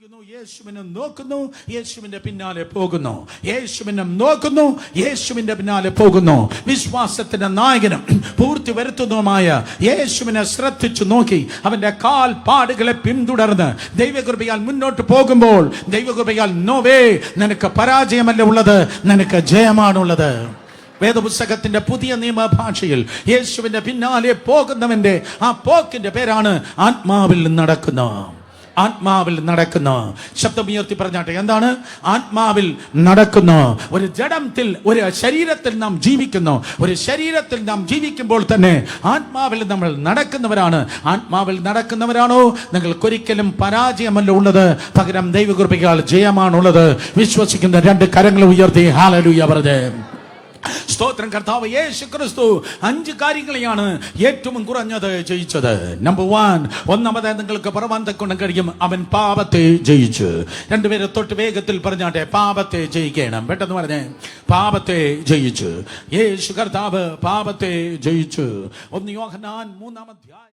അറിയുന്നു യേശുവിനെ നോക്കുന്നു യേശുവിന്റെ പിന്നാലെ പോകുന്നു യേശുവിനെ നോക്കുന്നു യേശുവിന്റെ പിന്നാലെ പോകുന്നു. വിശ്വാസത്തിന്റെ നായകനും പൂർത്തി വരുത്തുന്നതുമായ യേശുവിനെ ശ്രദ്ധിച്ചു നോക്കി അവന്റെ കാൽ പാടുകളെ പിന്തുടർന്ന് ദൈവകൃപയാൽ മുന്നോട്ട് പോകുമ്പോൾ ദൈവകൃപയാൽ നോവേ നിനക്ക് പരാജയമല്ല ഉള്ളത് നിനക്ക് ജയമാണുള്ളത്. വേദപുസ്തകത്തിന്റെ പുതിയ നിയമഭാഷയിൽ യേശുവിന്റെ പിന്നാലെ പോകുന്നവന്റെ ആ പോക്കിന്റെ പേരാണ് ആത്മാവിൽ നടക്കുന്ന ആത്മാവിൽ നടക്കുന്ന. ശബ്ദമുയർത്തി പറഞ്ഞാട്ടെ എന്താണ്? ആത്മാവിൽ നടക്കുന്നു. ഒരു ജഡത്തിൽ ഒരു ശരീരത്തിൽ നാം ജീവിക്കുന്നു. ഒരു ശരീരത്തിൽ നാം ജീവിക്കുമ്പോൾ തന്നെ ആത്മാവിൽ നമ്മൾ നടക്കുന്നവരാണ്. ആത്മാവിൽ നടക്കുന്നവരാണോ? നിങ്ങൾക്കൊരിക്കലും പരാജയമല്ല ഉള്ളത്. പകരം ദൈവകൃപയാൽ ജയമാണുള്ളത്. വിശ്വസിക്കുന്ന രണ്ട് കരങ്ങൾ ഉയർത്തി ഹാലലൂയ പറഞ്ഞേ. സ്തോത്രം കർത്താവ് യേശു ക്രിസ്തു അഞ്ച് കാര്യങ്ങളെയാണ് ഏറ്റവും കുറഞ്ഞത് ജയിച്ചത്. നമ്പർ വൺ ഒന്നാമത് നിങ്ങൾക്ക് പറവാൻ തക്കൊണ്ട് കഴിയും. അവൻ പാപത്തെ ജയിച്ചു. രണ്ടുപേരെ തൊട്ട് വേഗത്തിൽ പറഞ്ഞാട്ടെ പാപത്തെ ജയിക്കണം. പെട്ടെന്ന് പറഞ്ഞേ പാപത്തെ ജയിച്ചു. യേശു കർത്താവ് പാപത്തെ ജയിച്ചു. ഒന്ന് യോഹനാൻ മൂന്നാം അധ്യായം